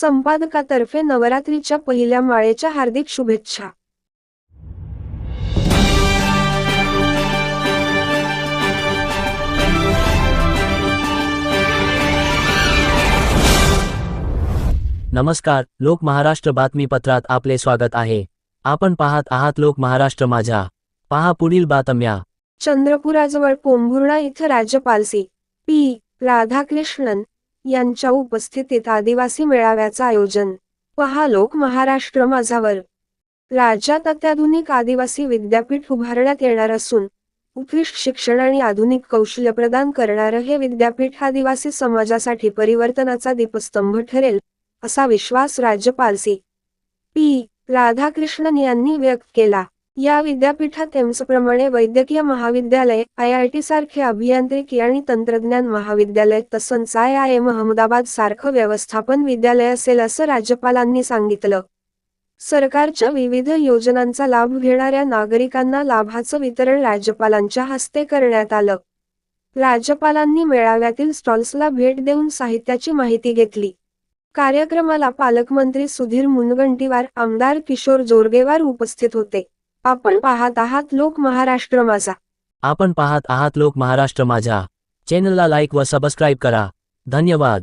संपादकातर्फे नवरात्रीच्या पहिल्या माळेच्या हार्दिक शुभेच्छा. नमस्कार लोक महाराष्ट्र बातमीपत्रात आपले स्वागत आहे. आपण पाहत आहात लोक महाराष्ट्र माझ्या. पहा पुढील बातम्या. चंद्रपुराजवळ पोंभुर्णा इथं राज्यपाल सी. पी. राधाकृष्णन यांच्या उपस्थितीत आदिवासी मेळाव्याचं आयोजन. पहा लोक महाराष्ट्र माझावर राज्यात अत्याधुनिक आदिवासी विद्यापीठ उभारण्यात येणार असून उत्कृष्ट शिक्षण आणि आधुनिक कौशल्य प्रदान करणारं हे विद्यापीठ आदिवासी समाजासाठी परिवर्तनाचा दीपस्तंभ ठरेल असा विश्वास राज्यपाल सी. पी. राधाकृष्णन यांनी व्यक्त केला. या विद्यापीठात एम्सप्रमाणे वैद्यकीय महाविद्यालय आय आय टी सारखे अभियांत्रिकी आणि तंत्रज्ञान महाविद्यालय तसंच आय आय एम अहमदाबाद सारखं व्यवस्थापन विद्यालय असेल असं राज्यपालांनी सांगितलं. सरकारच्या विविध योजनांचा लाभ घेणाऱ्या नागरिकांना लाभाचं वितरण राज्यपालांच्या हस्ते करण्यात आलं. राज्यपालांनी मेळाव्यातील स्टॉल्सला भेट देऊन साहित्याची माहिती घेतली. कार्यक्रमाला पालकमंत्री सुधीर मुनगंटीवार आमदार किशोर जोरगेवार उपस्थित होते. आपण पाहत आहात लोक महाराष्ट्र माझा. आपण पाहत आहात लोक महाराष्ट्र माझा चॅनलला लाईक व सबस्क्राईब करा. धन्यवाद.